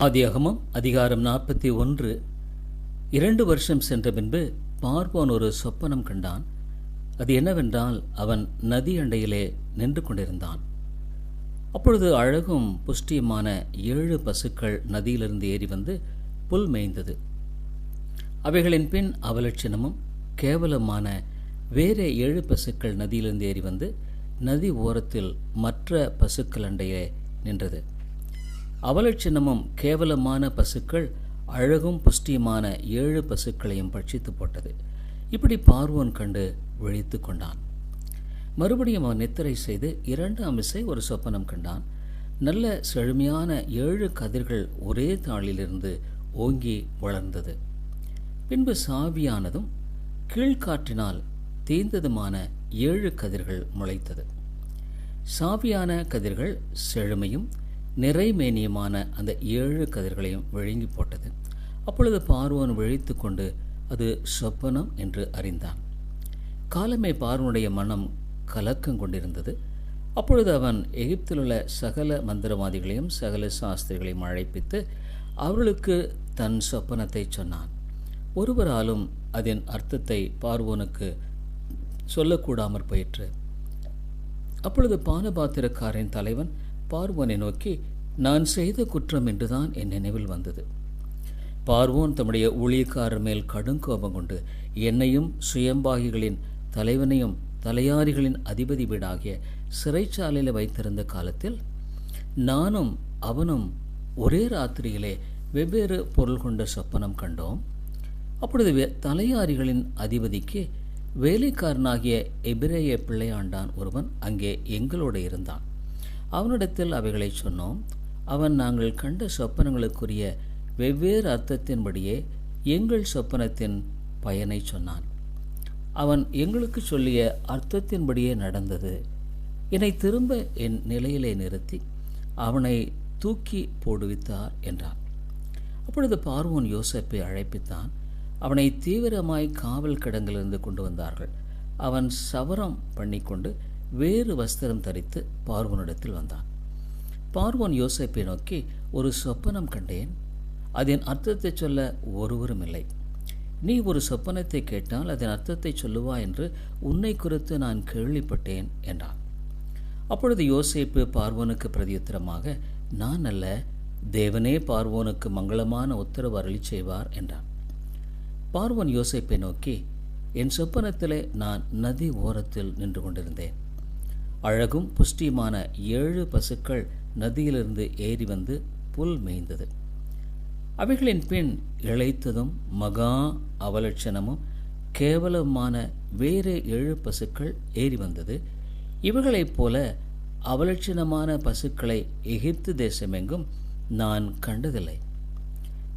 ஆதியாகமம் அதிகாரம் நாற்பத்தி ஒன்று. இரண்டு வருஷம் சென்ற பின்பு பார்வோன் ஒரு சொப்பனம் கண்டான். அது என்னவென்றால் அவன் நதி அண்டையிலே நின்று கொண்டிருந்தான். அப்பொழுது அழகும் புஷ்டியுமான ஏழு பசுக்கள் நதியிலிருந்து ஏறி வந்து புல் மேய்ந்தது. அவைகளின் பின் அவலட்சணமும் கேவலமான வேறே ஏழு பசுக்கள் நதியிலிருந்து ஏறி வந்து நதி ஓரத்தில் மற்ற பசுக்கள் அண்டையே நின்றது. அவலட்சணமும் கேவலமான பசுக்கள் அழகும் புஷ்டியுமான ஏழு பசுக்களையும் பட்சித்து போட்டது. இப்படி பார்வோன் கண்டு விழித்து கொண்டான். மறுபடியும் அவன் நித்திரை செய்து இரண்டாம் இசை ஒரு சொப்பனம் கண்டான். நல்ல செழுமையான ஏழு கதிர்கள் ஒரே தாளிலிருந்து ஓங்கி வளர்ந்தது. பின்பு சாவியானதும் கீழ்காற்றினால் தீந்ததுமான ஏழு கதிர்கள் முளைத்தது. சாவியான கதிர்கள் செழுமையும் நிறைமேனியமான அந்த ஏழு கதிர்களையும் விழுங்கி போட்டது. அப்பொழுது பார்வோன் விழித்து கொண்டு அது சொப்பனம் என்று அறிந்தான். காலமே பார்வனுடைய மனம் கலக்கம் கொண்டிருந்தது. அப்பொழுது அவன் எகிப்தில் உள்ள சகல மந்திரவாதிகளையும் சகல சாஸ்திரிகளையும் அழைப்பித்து அவர்களுக்கு தன் சொப்பனத்தை சொன்னான். ஒருவராலும் அதன் அர்த்தத்தை பார்வோனுக்கு சொல்லக்கூடாமற் போயிற்று. அப்பொழுது பானபாத்திரக்காரின் தலைவன் பார்வோனை நோக்கி நான் செய்த குற்றம் என்றுதான் என் நினைவில் வந்தது. பார்வோன் தம்முடைய ஊழியக்காரர் மேல் கடுங்கோபம் கொண்டு என்னையும் சுயம்பாகிகளின் தலைவனையும் தலையாரிகளின் அதிபதி வீடாகிய சிறைச்சாலையில் வைத்திருந்த காலத்தில் நானும் அவனும் ஒரே ராத்திரியிலே வெவ்வேறு பொருள் கொண்ட சொப்பனம் கண்டோம். அப்பொழுது வே- தலையாரிகளின் அதிபதிக்கு வேலைக்காரனாகிய எபிரேய பிள்ளையாண்டான் ஒருவன் அங்கே எங்களோடு இருந்தான். அவனிடத்தில் அவைகளை சொன்னோம். அவன் நாங்கள் கண்ட சொப்பனங்களுக்குரிய வெவ்வேறு அர்த்தத்தின்படியே எங்கள் சொப்பனத்தின் பயனை சொன்னான். அவன் எங்களுக்கு சொல்லிய அர்த்தத்தின்படியே நடந்தது. என்னை திரும்ப என் நிலையிலே நிறுத்தி அவனை தூக்கி போடுவித்தார் என்றான். அப்பொழுது பார்வோன் யோசப்பை அழைப்பித்தான். அவனை தீவிரமாய் காவல் கிடங்கிலிருந்து கொண்டு வந்தார்கள். அவன் சவரம் பண்ணிக்கொண்டு வேறு வஸ்திரம் தரித்து பார்வோனிடத்தில் வந்தான். பார்வோன் யோசிப்பை நோக்கி ஒரு சொப்பனம் கண்டேன். அதன் அர்த்தத்தை சொல்ல ஒருவரும் இல்லை. நீ ஒரு சொப்பனத்தை கேட்டால் அதன் அர்த்தத்தை சொல்லுவா என்று உன்னை குறித்து நான் கேள்விப்பட்டேன் என்றான். அப்பொழுது யோசேப்பு பார்வோனுக்கு பிரதியுத்தரமாக நான் அல்ல தேவனே பார்வோனுக்கு மங்களமான உத்தரவு அருளி செய்வார் என்றான். பார்வோன் யோசேப்பை நோக்கி என் சொப்பனத்திலே நான் நதி ஓரத்தில் நின்று கொண்டிருந்தேன். அழகும் புஷ்டியுமான ஏழு பசுக்கள் நதியிலிருந்து ஏறி வந்து புல் மேய்ந்தது. அவைகளின் பின் இளைத்ததும் மகா அவலட்சணமும் கேவலமான வேறு ஏழு பசுக்கள் ஏறி வந்தது. இவர்களைப் போல அவலட்சணமான பசுக்களை எகிப்து தேசமெங்கும் நான் கண்டதில்லை.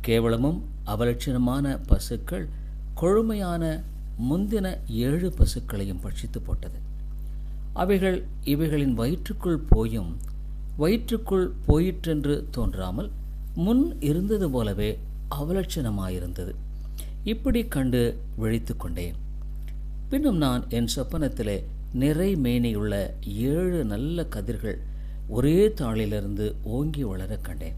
கேவலமும் அவலட்சணமான பசுக்கள் கொழுமையான முந்தின ஏழு பசுக்களையும் பட்சித்து போட்டது. அவைகள் இவைகளின் வயிற்றுக்குள் போயும் வயிற்றுக்குள் போயிற்றென்று தோன்றாமல் முன் இருந்தது போலவே அவலட்சணமாயிருந்தது. இப்படி கண்டு விழித்து கொண்டேன். பின்னும் நான் என் சொப்பனத்திலே நிறை மேனியுள்ள ஏழு நல்ல கதிர்கள் ஒரே தாளிலிருந்து ஓங்கி வளரக் கண்டேன்.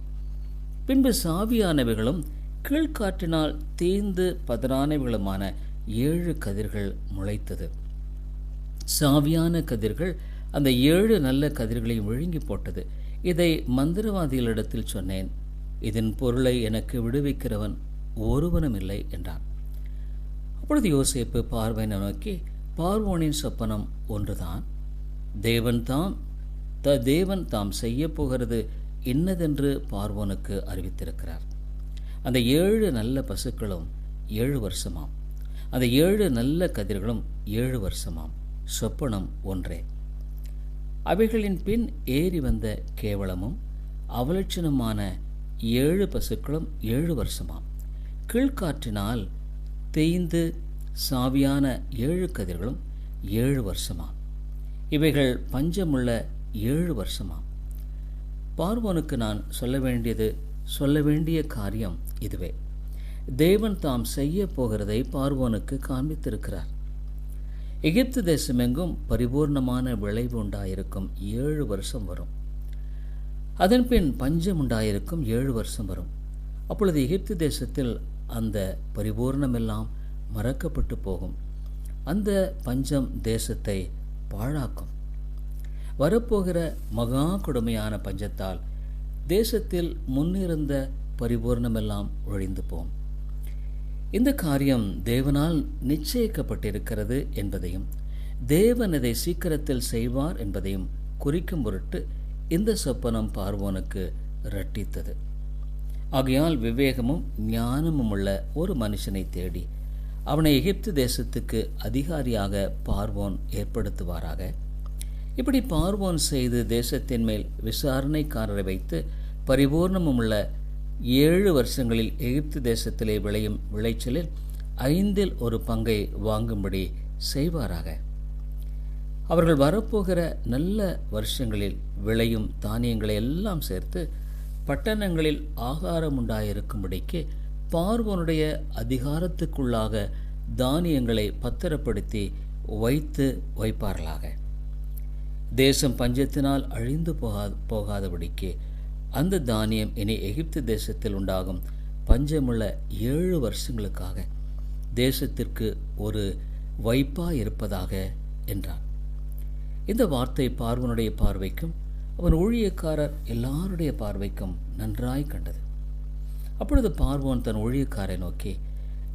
பின்பு சாவியானவைகளும் கீழ்காற்றினால் தீர்ந்து பதறானவைகளுமான ஏழு கதிர்கள் முளைத்தது. சாவியான கதிர்கள் அந்த ஏழு நல்ல கதிர்களையும் விழுங்கி போட்டது. இதை மந்திரவாதிகளிடத்தில் சொன்னேன். இதன் பொருளை எனக்கு விடுவிக்கிறவன் ஒருவனும் இல்லை என்றான். அப்பொழுது யோசேப்பு பார்வையினை நோக்கி பார்வோனின் சொப்பனம் ஒன்றுதான். தேவன் தாம் த தேவன் தாம் செய்ய போகிறது இன்னதென்று பார்வோனுக்கு அறிவித்திருக்கிறார். அந்த ஏழு நல்ல பசுக்களும் ஏழு வருஷமாம். அந்த ஏழு நல்ல கதிர்களும் ஏழு வருஷமாம். சொப்பனம் ஒன்றே. அவைகளின் பின் ஏறி வந்த கேவலமும் அவலட்சணமான ஏழு பசுக்களும் ஏழு வருஷமாம். கீழ்காற்றினால் தேய்ந்து சாவியான ஏழு கதிர்களும் ஏழு வருஷமாம். இவைகள் பஞ்சமுள்ள ஏழு வருஷமாம். பார்வோனுக்கு நான் சொல்ல வேண்டியது சொல்ல வேண்டிய காரியம் இதுவே. தேவன் தாம் செய்ய போகிறதை பார்வோனுக்கு காண்பித்திருக்கிறார். எகிப்து தேசமெங்கும் பரிபூர்ணமான விளைவு உண்டாயிருக்கும். ஏழு வருஷம் வரும். அதன்பின் பஞ்சம் உண்டாயிருக்கும். ஏழு வருஷம் வரும். அப்பொழுது எகிப்து தேசத்தில் அந்த பரிபூர்ணமெல்லாம் மறக்கப்பட்டு போகும். அந்த பஞ்சம் தேசத்தை பாழாக்கும். வரப்போகிற மகா கொடுமையான பஞ்சத்தால் தேசத்தில் முன்னிருந்த பரிபூர்ணமெல்லாம் ஒழிந்து போகும் இந்த காரியம் தேவனால் நிச்சயிக்கப்பட்டிருக்கிறது என்பதையும் தேவன் இதை சீக்கிரத்தில் செய்வார் என்பதையும் குறிக்கும் பொருட்டு இந்த சொப்பனம் பார்வோனுக்கு ரட்டித்தது ஆகையால் விவேகமும் ஞானமும் உள்ள ஒரு மனுஷனை தேடி அவனை எகிப்து தேசத்துக்கு அதிகாரியாக பார்வோன் ஏற்படுத்துவாராக. இப்படி பார்வோன் செய்து தேசத்தின் மேல் விசாரணைக்காரரை வைத்து பரிபூர்ணமும் உள்ள ஏழு வருஷங்களில் எகிப்து தேசத்திலே விளையும் விளைச்சலில் ஐந்தில் ஒரு பங்கை வாங்கும்படி செய்வாராக. அவர்கள் வரப்போகிற நல்ல வருஷங்களில் விளையும் தானியங்களை எல்லாம் சேர்த்து பட்டணங்களில் ஆகாரம் உண்டாயிருக்கும்படிக்கு பார்வனுடைய அதிகாரத்துக்குள்ளாக தானியங்களை பத்திரப்படுத்தி வைத்து வைப்பார்களாக. தேசம் பஞ்சத்தினால் அழிந்து போகா போகாதபடிக்கு அந்த தானியம் இனி எகிப்து தேசத்தில் உண்டாகும் பஞ்சமுள்ள ஏழு வருஷங்களுக்காக தேசத்திற்கு ஒரு வைப்பாக இருப்பதாக என்றான். இந்த வார்த்தை பார்வனுடைய பார்வைக்கும் அவன் ஊழியக்காரர் எல்லாருடைய பார்வைக்கும் நன்றாய் கண்டது. அப்பொழுது பார்வோன் தன் ஊழியக்காரை நோக்கி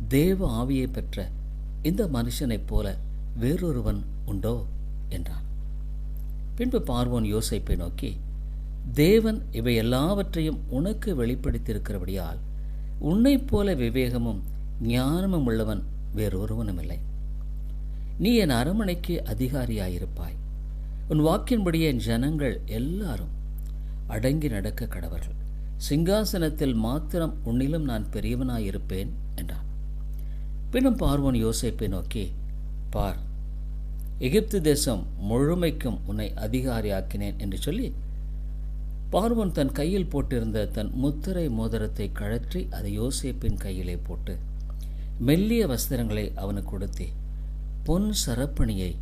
தேவ ஆவியை பெற்ற இந்த மனுஷனைப் போல வேறொருவன் உண்டோ? என்றான். பின்பு பார்வோன் யோசிப்பை நோக்கி தேவன் இவை எல்லாவற்றையும் உனக்கு வெளிப்படுத்தியிருக்கிறபடியால் உன்னைப் போல விவேகமும் ஞானமும் உள்ளவன் வேறொருவனும் இல்லை நீ என் அரமனைக்கு அதிகாரியாயிருப்பாய். உன் வாக்கின்படியே ஜனங்கள் எல்லாரும் அடங்கி நடக்க கடவர்கள். சிங்காசனத்தில் மாத்திரம் உன்னிலும் நான் பெரியவனாயிருப்பேன் என்றான். பின்னும் பார்வன் யோசிப்பை நோக்கி பார் எகிப்து தேசம் முழுமைக்கும் உன்னை அதிகாரியாக்கினேன் என்று சொல்லி பார்வோன் தன் கையில் போட்டிருந்த தன் முத்திரை மோதிரத்தை கழற்றி அதை யோசேப்பின் கையிலே போட்டு மெல்லிய வஸ்திரங்களை அவனுக்கு கொடுத்தி பொன் சரப்பணியை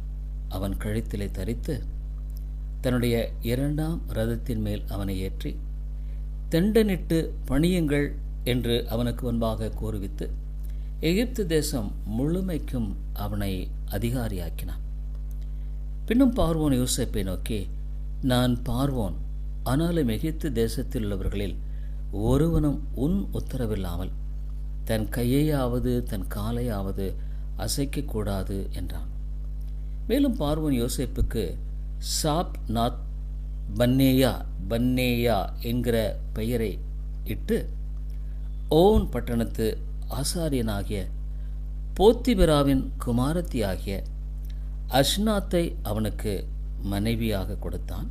அவன் கழுத்திலே தரித்து தன்னுடைய இரண்டாம் ரதத்தின் மேல் அவனை ஏற்றி தெண்டனிட்டு பணியுங்கள் என்று அவனுக்கு முன்பாக கூறுவித்து எகிப்து தேசம் முழுமைக்கும் அவனை அதிகாரியாக்கினான். பின்னும் பார்வோன் யோசேப்பை நோக்கி நான் பார்வோன் ஆனாலும் எகித்து தேசத்தில் உள்ளவர்களில் ஒருவனும் உன் உத்தரவில்லாமல் தன் கையையாவது தன் காலையாவது அசைக்கக்கூடாது என்றான். மேலும் பார்வன் யோசிப்புக்கு சாப் நாத் பன்னேயா பன்னேயா என்கிற பெயரை இட்டு ஓன் பட்டணத்து ஆசாரியனாகிய போத்திபிராவின் குமாரத்தியாகிய அஷ்னாத்தை அவனுக்கு மனைவியாக கொடுத்தான்.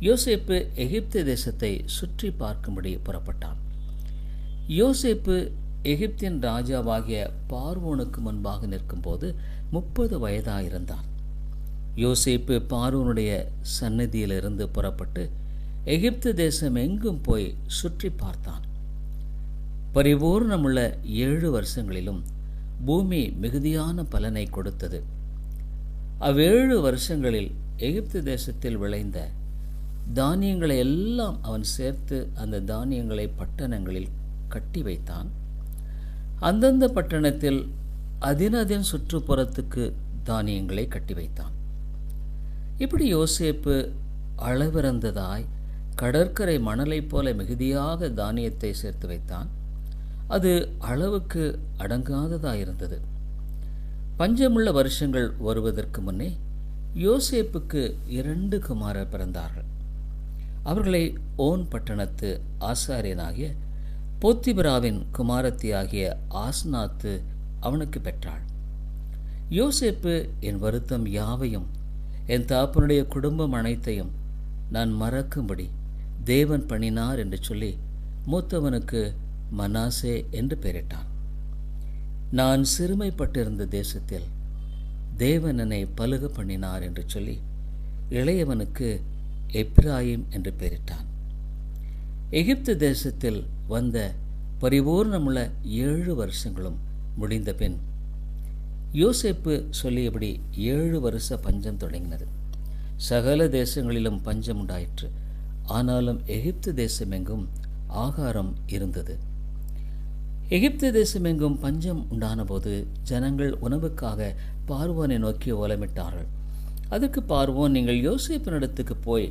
யோசேப்பு எகிப்து தேசத்தை சுற்றி பார்க்கும்படி புறப்பட்டான். யோசேப்பு எகிப்தின் ராஜாவாகிய பார்வோனுக்கு முன்பாக நிற்கும்போது முப்பது வயதாயிருந்தான். யோசேப்பு பார்வோனுடைய சந்நிதியிலிருந்து புறப்பட்டு எகிப்து தேசம் எங்கும் போய் சுற்றி பார்த்தான். பரிபூர்ணமுள்ள ஏழு வருஷங்களிலும் பூமி மிகுதியான பலனை கொடுத்தது. அவ்வேழு வருஷங்களில் எகிப்து தேசத்தில் விளைந்த தானியங்களை எல்லாம் அவன் சேர்த்து அந்த தானியங்களை பட்டணங்களில் கட்டி வைத்தான். அந்தந்த பட்டணத்தில் அதினதின் சுற்றுப்புறத்துக்கு தானியங்களை கட்டி வைத்தான். இப்படி யோசேப்பு அளவிறந்ததாய் கடற்கரை மணலைப் போல மிகுதியாக தானியத்தை சேர்த்து வைத்தான். அது அளவுக்கு அடங்காததாயிருந்தது பஞ்சமுள்ள வருஷங்கள் வருவதற்கு முன்னே யோசேப்புக்கு இரண்டு குமாரர் பிறந்தார்கள். அவர்களை ஓன் பட்டணத்து ஆசாரியனாகிய போத்திபிராவின் குமாரத்தியாகிய ஆஸ்நாத்து அவனுக்கு பெற்றாள். யோசேப்பு என் வருத்தம் யாவையும் என் தாப்பனுடைய குடும்பம் அனைத்தையும் நான் மறக்கும்படி தேவன் பண்ணினார் என்று சொல்லி மூத்தவனுக்கு மனாசே என்று பெயரிட்டான். நான் சிறுமைப்பட்டிருந்த தேசத்தில் தேவன் என்னை பலுக பண்ணினார் என்று சொல்லி இளையவனுக்கு எப்ராயிம் என்று பெயரிட்டான். எகிப்து தேசத்தில் வந்த பரிபூர்ணமுள்ள ஏழு வருஷங்களும் முடிந்த பின் யோசேப்பு சொல்லியபடி ஏழு வருஷ பஞ்சம் தொடங்கினது. சகல தேசங்களிலும் பஞ்சம் உண்டாயிற்று. ஆனாலும் எகிப்து தேசமெங்கும் ஆகாரம் இருந்தது. எகிப்து தேசமெங்கும் பஞ்சம் உண்டானபோது ஜனங்கள் உணவுக்காக பார்வனை நோக்கி ஓலமிட்டார்கள். அதற்கு பார்வோன் நீங்கள் யோசிப்பினிடத்துக்கு போய்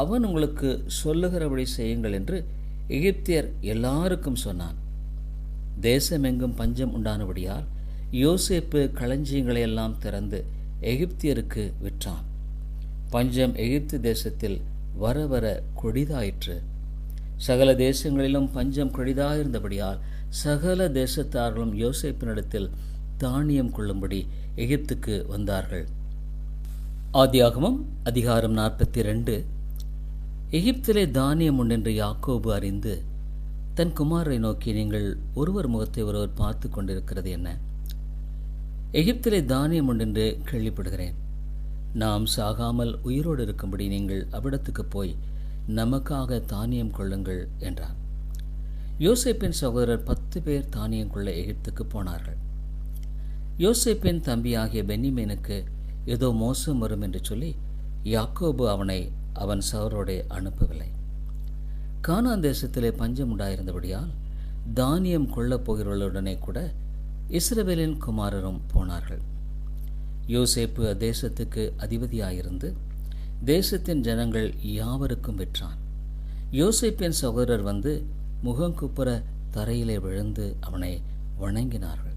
அவன் உங்களுக்கு சொல்லுகிறபடி செய்யுங்கள் என்று எகிப்தியர் எல்லாருக்கும் சொன்னான். தேசமெங்கும் பஞ்சம் உண்டானபடியால் யோசேப்பு களஞ்சியங்களை எல்லாம் திறந்து எகிப்தியருக்கு விற்றான். பஞ்சம் எகிப்து தேசத்தில் வர வர கொடிதாயிற்று. சகல தேசங்களிலும் பஞ்சம் கொடிதாயிருந்தபடியால் சகல தேசத்தார்களும் யோசேப்பினிடத்தில் தானியம் கொள்ளும்படி எகிப்துக்கு வந்தார்கள். ஆதியாகமம் அதிகாரம் நாற்பத்தி ரெண்டு எகிப்திலே தானியம் உண்டென்று யாக்கோபு அறிந்து தன் குமாரை நோக்கி நீங்கள் ஒருவர் முகத்தை ஒருவர் பார்த்து கொண்டிருக்கிறது என்ன? எகிப்திலே தானியம் உண்டென்று கேள்விப்படுகிறேன். நாம் சாகாமல் உயிரோடு இருக்கும்படி நீங்கள் அவ்விடத்துக்கு போய் நமக்காக தானியம் கொள்ளுங்கள் என்றார் யோசேப்பின் சகோதரர் பத்து பேர் தானியம் கொள்ள எகிப்துக்கு போனார்கள். யோசேப்பின் தம்பியாகிய பென்னிமேனுக்கு ஏதோ மோசம் வரும் என்று சொல்லி யாக்கோபு அவனை அவன் சவரோடே அனுப்பவில்லை. கானான் தேசத்திலே பஞ்சம் உண்டாயிருந்தபடியால் தானியம் கொள்ளப் போகிறவர்களுடனே கூட இஸ்ரவேலின் குமாரரும் போனார்கள். யோசேப்பு தேசத்துக்கு அதிபதியாயிருந்து தேசத்தின் ஜனங்கள் யாவருக்கும் விற்றான். யோசேப்பின் சகோதரர் வந்து முகங்குப்புற தரையிலே விழுந்து அவனை வணங்கினார்கள்.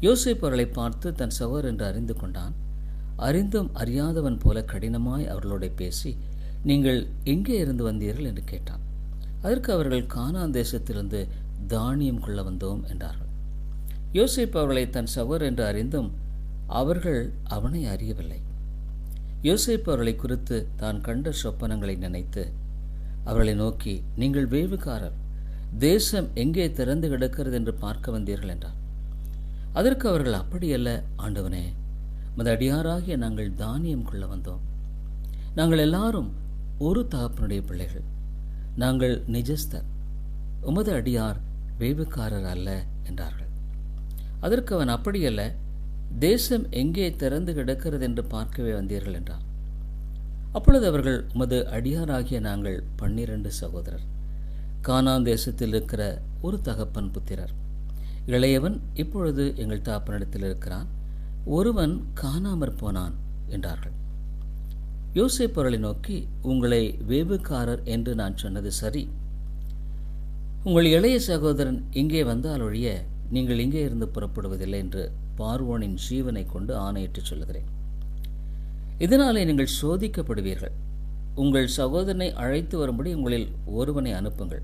யோசேப் அவர்களை பார்த்து தன் சகோதரர் என்று அறிந்து கொண்டான். அறிந்தும் அறியாதவன் போல கடினமாய் அவர்களோட பேசி நீங்கள் எங்கே இருந்து வந்தீர்கள்? என்று கேட்டான். அதற்கு அவர்கள் கானான் தேசத்திலிருந்து தானியம் கொள்ள வந்தோம் என்றார்கள். யோசிப் அவர்களை தன் சவர் என்று அறிந்தும் அவர்கள் அவனை அறியவில்லை. யோசிப் அவர்களை குறித்து தான் கண்ட சொப்பனங்களை நினைத்து அவர்களை நோக்கி நீங்கள் வேவுக்காரர் தேசம் எங்கே திறந்து கிடக்கிறது என்று பார்க்க வந்தீர்கள்? என்றார் அதற்கு அவர்கள் அப்படியல்ல ஆண்டவனே மது அடியாராகிய நாங்கள் தானியம் கொள்ள வந்தோம். நாங்கள் எல்லாரும் ஒரு தகப்பனுடைய பிள்ளைகள். நாங்கள் நிஜஸ்தர். உமது அடியார் வேவுக்காரர் அல்ல என்றார்கள். அதற்கு அவன் அப்படியல்ல தேசம் எங்கே திறந்து கிடக்கிறது என்று பார்க்கவே வந்தீர்கள் என்றார் அப்பொழுது அவர்கள் உமது அடியாராகிய நாங்கள் பன்னிரண்டு சகோதரர். கானான் தேசத்தில் இருக்கிற ஒரு தகப்பன் புத்திரர். இளையவன் இப்பொழுது எங்கள் தாப்பனிடத்தில் இருக்கிறான். ஒருவன் காணாமற் போனான் என்றார்கள். யோசேப் நோக்கி உங்களை வேவுக்காரர் என்று நான் சொன்னது சரி. உங்கள் இளைய சகோதரன் இங்கே வந்தால் ஒழிய நீங்கள் இங்கே இருந்து புறப்படுவதில்லை என்று பார்வோனின் ஜீவனை கொண்டு ஆணையிட்டு சொல்லுகிறேன். இதனாலே நீங்கள் சோதிக்கப்படுவீர்கள். உங்கள் சகோதரனை அழைத்து வரும்படி உங்களில் ஒருவனை அனுப்புங்கள்.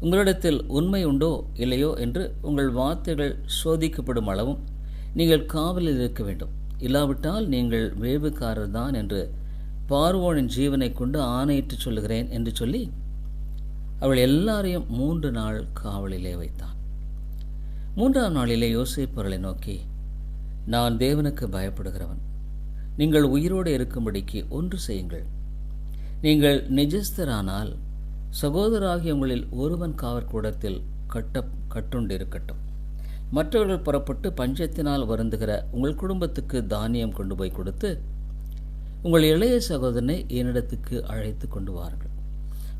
உங்களிடத்தில் உண்மை உண்டோ இல்லையோ என்று உங்கள் வார்த்தைகள் சோதிக்கப்படும் அளவும் நீங்கள் காவலில் இருக்க வேண்டும். இல்லாவிட்டால் நீங்கள் வேவுக்காரர் தான் என்று பார்வோனின் ஜீவனை கொண்டு ஆணையிட்டு சொல்லுகிறேன் என்று சொல்லி அவள் எல்லாரையும் மூன்று நாள் காவலிலே வைத்தான். மூன்றாம் நாளிலே யோசிப்பு நோக்கி நான் தேவனுக்கு பயப்படுகிறவன். நீங்கள் உயிரோடு இருக்கும்படிக்கு ஒன்று செய்யுங்கள். நீங்கள் நிஜஸ்தரானால் சகோதராகிய உங்களில் ஒருவன் காவற்கூடத்தில் கட்ட கட்டுண்டிருக்கட்டும். மற்றவர்கள் புறப்பட்டு பஞ்சத்தினால் வருந்துகிற உங்கள் குடும்பத்துக்கு தானியம் கொண்டு போய் கொடுத்து உங்கள் இளைய சகோதரனை என்னிடத்துக்கு அழைத்து கொண்டு வார்கள்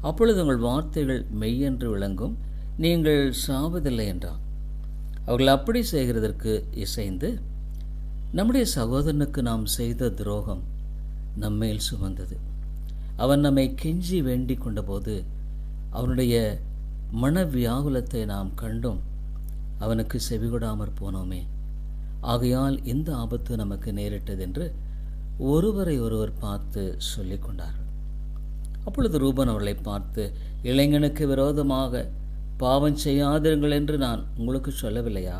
அப்பொழுது உங்கள் வார்த்தைகள் மெய்யென்று விளங்கும். நீங்கள் சாவதில்லை என்றான். அவர்கள் அப்படி செய்கிறதற்கு இசைந்து நம்முடைய சகோதரனுக்கு நாம் செய்த துரோகம் நம்மேல் சுமந்தது. அவன் நம்மை கெஞ்சி வேண்டிக் கொண்டபோது அவனுடைய மனவியாகுலத்தை நாம் கண்டும் அவனுக்கு செவிகொடாமற் போனோமே. ஆகையால் இந்த ஆபத்து நமக்கு நேரிட்டது என்று ஒருவரை ஒருவர் பார்த்து சொல்லிக் கொண்டார்கள் அப்பொழுது ரூபன் அவர்களை பார்த்து இளைஞனுக்கு விரோதமாக பாவம் செய்யாதிருங்கள் என்று நான் உங்களுக்கு சொல்லவில்லையா?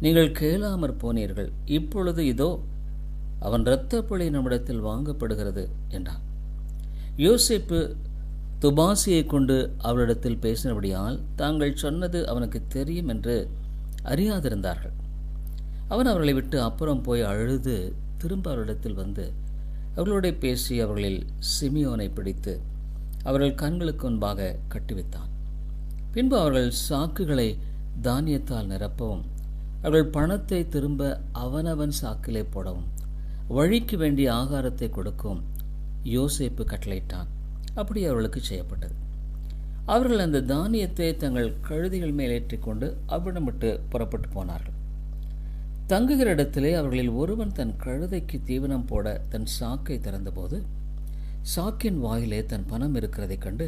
நீங்கள் கேளாமற் போனீர்கள். இப்பொழுது இதோ அவன் இரத்தப்பழி நம்மிடத்தில் வாங்கப்படுகிறது என்றான். யோசிப்பு துபாசியை கொண்டு அவளிடத்தில் பேசினபடியால் தாங்கள் சொன்னது அவனுக்கு தெரியும் என்று அறியாதிருந்தார்கள். அவன் அவர்களை விட்டு அப்புறம் போய் அழுது திரும்ப அவரிடத்தில் வந்து அவர்களோட பேசி அவர்களில் சிமியோனை பிடித்து அவர்கள் கண்களுக்கு முன்பாக கட்டுவித்தான். பின்பு அவர்கள் சாக்குகளை தானியத்தால் நிரப்பவும் அவர்கள் பணத்தை திரும்ப அவனவன் சாக்கிலே போடவும் வழிக்கு வேண்டிய ஆகாரத்தை கொடுக்கும் யோசேப்பு கட்டளையிட்டான். அப்படி அவர்களுக்கு செய்யப்பட்டது. அவர்கள் அந்த தானியத்தை தங்கள் கழுதிகள் மேல் ஏற்றிக்கொண்டு அவ்விடம் விட்டு புறப்பட்டு போனார்கள். தங்குகிற இடத்திலே அவர்களில் ஒருவன் தன் கழுதைக்கு தீவனம் போட தன் சாக்கை திறந்தபோது சாக்கின் வாயிலே தன் பணம் இருக்கிறதைக் கண்டு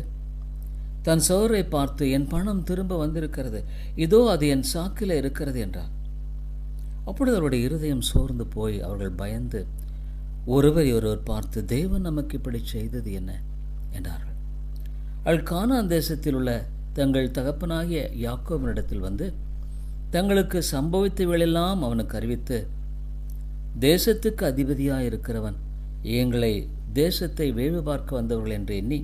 தன் சோரை பார்த்து என் பணம் திரும்ப வந்திருக்கிறது. இதோ அது என் சாக்கில் இருக்கிறது என்றார். அப்பொழுது அவருடைய இருதயம் சோர்ந்து போய் அவர்கள் பயந்து ஒருவரை ஒருவர் பார்த்து தேவன் நமக்கு இப்படி செய்தது என்ன? என்றார்கள். அவள் கானான் தேசத்தில் உள்ள தங்கள் தகப்பனாகிய யாக்கோவனிடத்தில் வந்து தங்களுக்கு சம்பவித்தவைகளெல்லாம் அவனுக்கு அறிவித்து தேசத்துக்கு அதிபதியாக இருக்கிறவன் எங்களை தேசத்தை வேவு பார்க்க வந்தவர்கள் என்று எண்ணி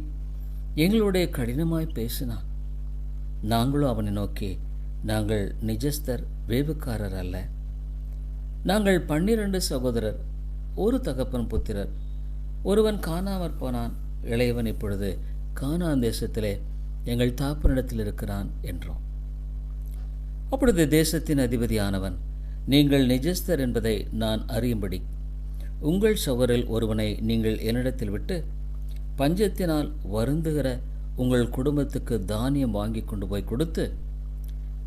எங்களுடைய கடினமாய் பேசினான். நாங்களும் அவனை நோக்கி நாங்கள் நிஜஸ்தர் வேவுக்காரர் அல்ல. நாங்கள் பன்னிரண்டு சகோதரர் ஒரு தகப்பன் புத்திரர். ஒருவன் காணாமற் போனான் இளையவன் இப்பொழுது கானான் தேசத்திலே எங்கள் தாப்பனிடத்தில் இருக்கிறான் என்றோம் அப்பொழுது தேசத்தின் அதிபதியானவன் நீங்கள் நிஜஸ்தர் என்பதை நான் அறியும்படி உங்கள் சவரில் ஒருவனை நீங்கள் என்னிடத்தில் விட்டு பஞ்சத்தினால் வருந்துகிற உங்கள் குடும்பத்துக்கு தானியம் வாங்கி கொண்டு போய் கொடுத்து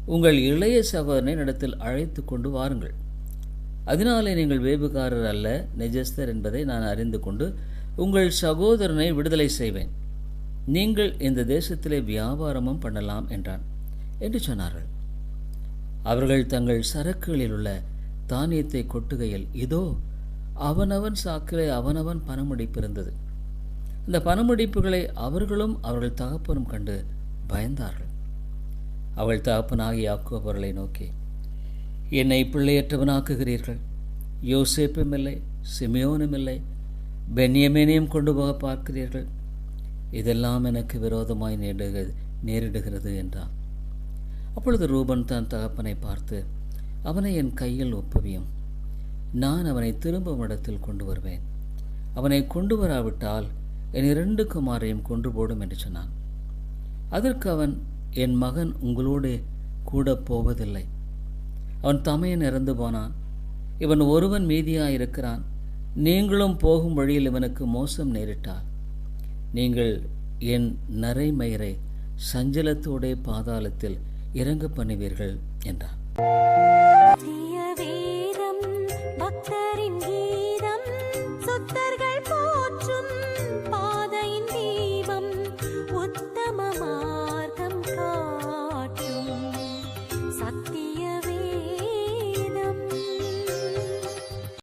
உங்கள் இளைய சகோதரனை இடத்தில் அழைத்து கொண்டு வாருங்கள். அதனாலே நீங்கள் வேபுகாரர் அல்ல நிஜஸ்தர் என்பதை நான் அறிந்து கொண்டு உங்கள் சகோதரனை விடுதலை செய்வேன். நீங்கள் இந்த தேசத்திலே வியாபாரமும் பண்ணலாம் என்றான். என்று சொன்னார்கள். அவர்கள் தங்கள் சரக்குகளில் உள்ள தானியத்தை கொட்டுகையில் இதோ அவனவன் சாக்கிலே அவனவன் பணமுடிப்பு இருந்தது. இந்த பணமுடிப்புகளை அவர்களும் அவர்கள் தகப்பனும் கண்டு பயந்தார்கள். அவள் தகப்பனாகி அவர்களை நோக்கி என்னை பிள்ளையற்றவனாக்குகிறீர்கள். யோசேப்பும் இல்லை சிமியோனும் இல்லை பென்யமேனையும் கொண்டு போக பார்க்கிறீர்கள். இதெல்லாம் எனக்கு விரோதமாய் நேரிடுக நேரிடுகிறது என்றான். அப்பொழுது ரூபன் தன் தகப்பனை பார்த்து அவனை என் கையில் ஒப்புவியும். நான் அவனை திரும்பும் இடத்தில் கொண்டு வருவேன். அவனை கொண்டு வராவிட்டால் என் இரண்டு குமாரையும் கொன்று போடும் என்று சொன்னான். அதற்கு அவன் என் மகன் உங்களோடு கூட போவதில்லை. அவன் தமையன் இறந்து போனான். இவன் ஒருவன் மீதியாக இருக்கிறான் நீங்களும் போகும் வழியில் இவனுக்கு மோசம் நேரிட்டால் நீங்கள் என் நரைமயிரை சஞ்சலத்தோடே பாதாளத்தில் இறங்க பண்ணுவீர்கள் என்றான்.